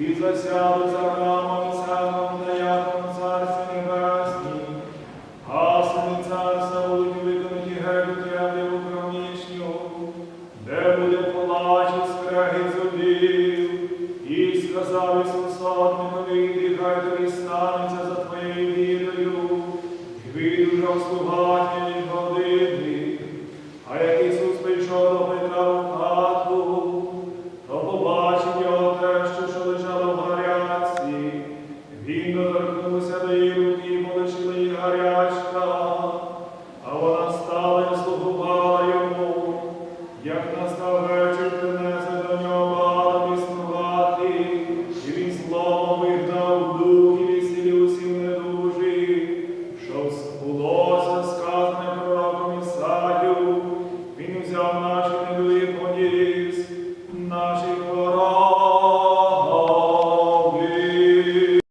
і засяду за рамом самом на яром царстві небесні, гасами царства будуть виконані геть яві укромішнього, де буде плач і скреги зубів, і сказав Ісусотникові, хай тобі станеться Cristo.